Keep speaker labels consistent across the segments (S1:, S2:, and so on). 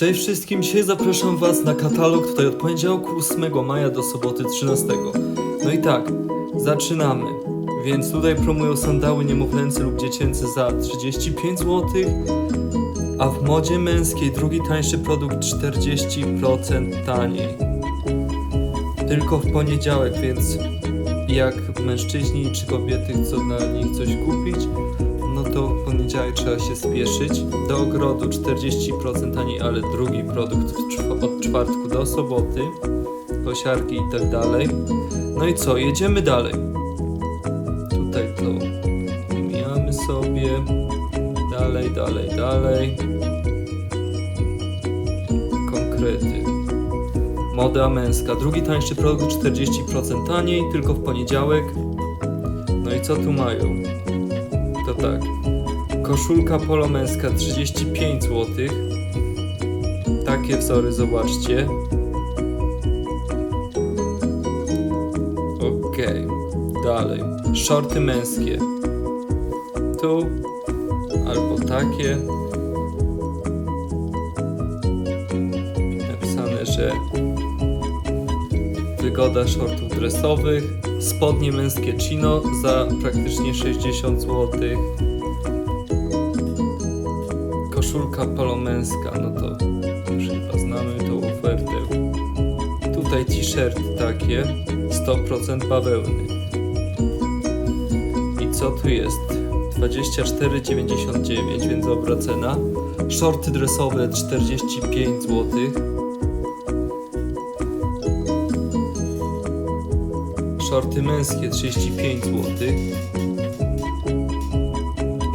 S1: Cześć wszystkim, dzisiaj zapraszam Was na katalog tutaj od poniedziałku 8 maja do soboty 13. No i tak, zaczynamy. Więc tutaj promują sandały niemowlęce lub dziecięce za 35 zł, a w modzie męskiej drugi tańszy produkt 40% taniej. Tylko w poniedziałek, więc jak mężczyźni czy kobiety chcą na nich coś kupić, no to w poniedziałek trzeba się spieszyć. Do ogrodu 40% taniej, ale drugi produkt od czwartku do soboty. Kosiarki i tak dalej. No i co, jedziemy dalej. Tutaj to mijamy sobie. Dalej, dalej, dalej. Konkrety. Moda męska. Drugi tańszy produkt 40% taniej, tylko w poniedziałek. No i co tu mają? To tak. Koszulka polo męska 35 zł. Takie wzory zobaczcie. Okej. Dalej. Shorty męskie. Tu albo takie. Napisane, że wygoda shortów dresowych. Spodnie męskie chino za praktycznie 60 zł. Koszulka polo męska, no to już chyba znamy tą ofertę. Tutaj t-shirt takie, 100% bawełny. I co tu jest? 24,99, więc dobra cena. Shorty dresowe 45 zł. Shorty męskie 35 zł.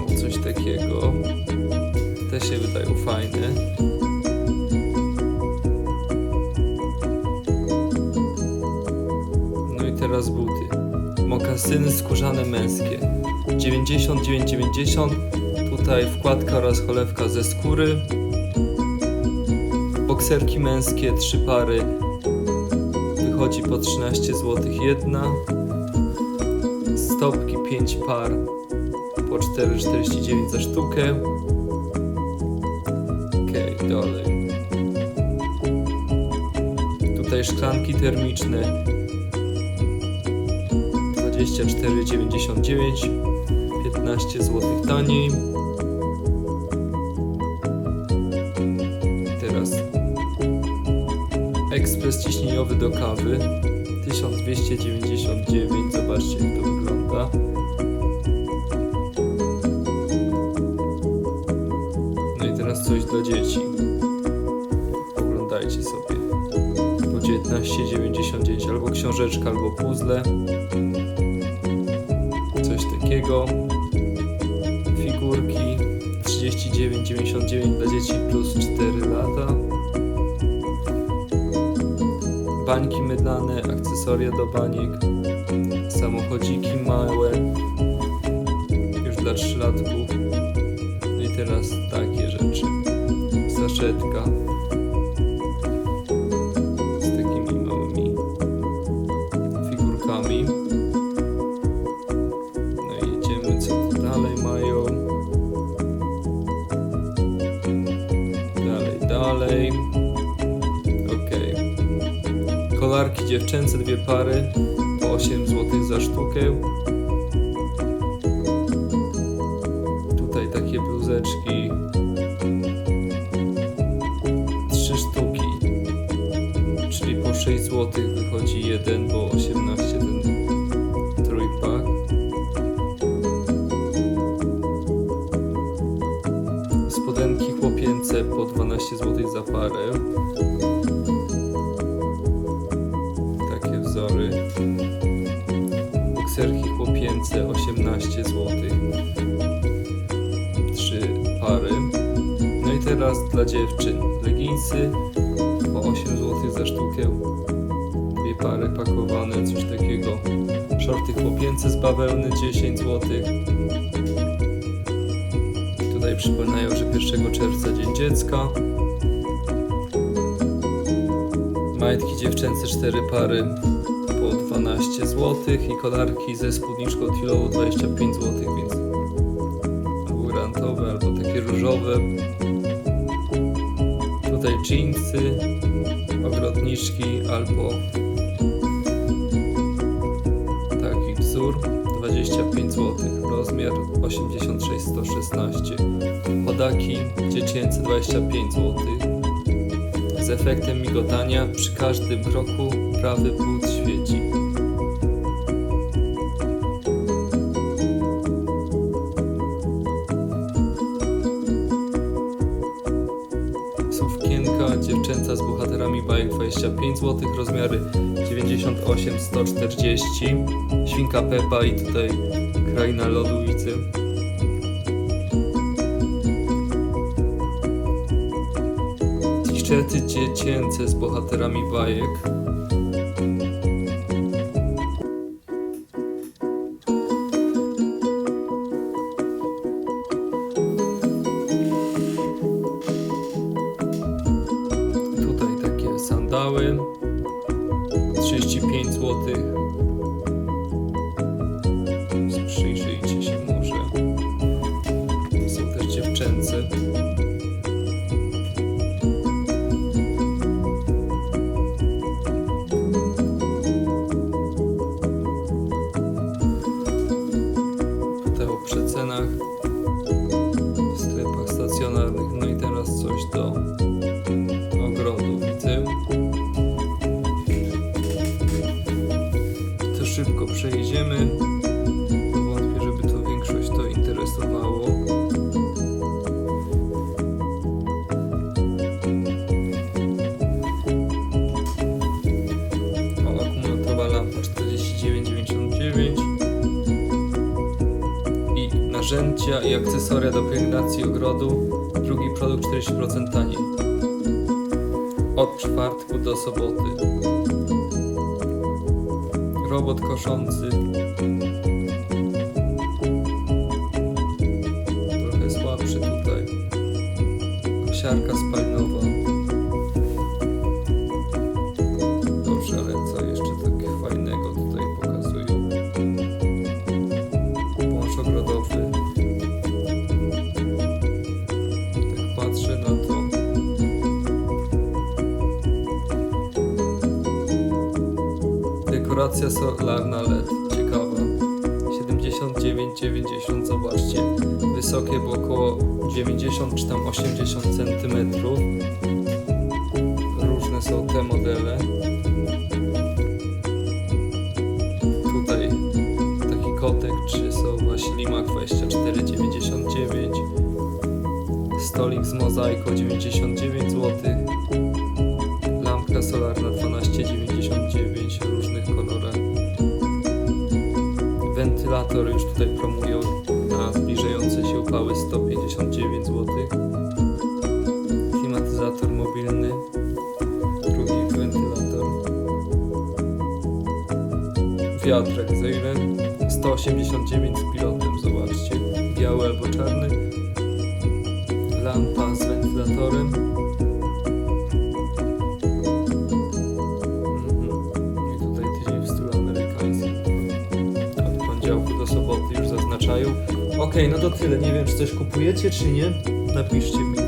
S1: O, coś takiego. Te się wydają fajne. No i teraz buty. Mokasyny skórzane męskie. 99,90. Tutaj wkładka oraz cholewka ze skóry. Bokserki męskie, trzy pary. Wychodzi po 13 zł jedna. Stopki 5 par po 4,49 za sztukę. Okej, dalej. Tutaj szklanki termiczne 24,99 15 zł taniej. Teraz ekspres ciśnieniowy do kawy 1299 zobaczcie jak to wygląda. No i teraz coś dla dzieci. Oglądajcie sobie. Po 19,99 albo książeczka, albo puzzle. Coś takiego. Figurki 39,99 dla dzieci plus 4 lata. Bańki mydlane, akcesoria do baniek. Samochodziki małe. Już dla trzylatków. No i teraz takie rzeczy. Saszetka. Dziewczęce, dwie pary. Po 8 zł za sztukę. Tutaj takie bluzeczki. Trzy sztuki. Czyli po 6 zł wychodzi jeden, bo 18 ten trójpak. Spodenki chłopięce po 12 zł za parę. Bokserki chłopięce 18 zł. Trzy pary. No i teraz dla dziewczyn. Leginsy po 8 zł za sztukę. Dwie pary pakowane, coś takiego. Shorty chłopięce z bawełny 10 zł. Tutaj przypominają, że 1 czerwca Dzień Dziecka. Majtki dziewczęce 4 pary 12 zł i kolarki ze spódniczką tilową 25 zł, więc albo granatowe, albo takie różowe. Tutaj jeansy, ogrodniczki albo taki wzór 25 zł, rozmiar 86-116. Chodaki dziecięce 25 zł. Z efektem migotania przy każdym kroku prawy but świeci. Sukienka dziewczęca z bohaterami bajek 25 zł, rozmiary 98-140. Świnka Pepa i tutaj kraina lodu widzę. T-shirty dziecięce z bohaterami bajek. Sandały 35 zł. Przyjrzyjcie się szybko przejdziemy. Wątpię, żeby to większość to interesowało. Akumulatowa lampa 49,99 i narzędzia i akcesoria do pielęgnacji ogrodu. Drugi produkt 40% taniej. Od czwartku do soboty. Robot koszący. Trochę słabszy tutaj. Kosiarka spalinowa. Dekoracja solarna LED. Ciekawa. 79,90 zobaczcie. Wysokie, bo około 90 czy tam 80 cm. Różne są te modele. Tutaj taki kotek czy sowa ślimak 24,99 Stolik z mozaiką 99 zł Lampka solarna 12,99 w różnych kolorach Wentylator już tutaj promują na zbliżające się upały 159 zł Klimatyzator mobilny Drugi wentylator Wiatrak za ile? 189 z pilotem, zobaczcie. Biały albo czarny. Lampa z wentylatorem. Zaznaczają. Okej, no to tyle. Nie wiem, czy coś kupujecie, czy nie. Napiszcie mi.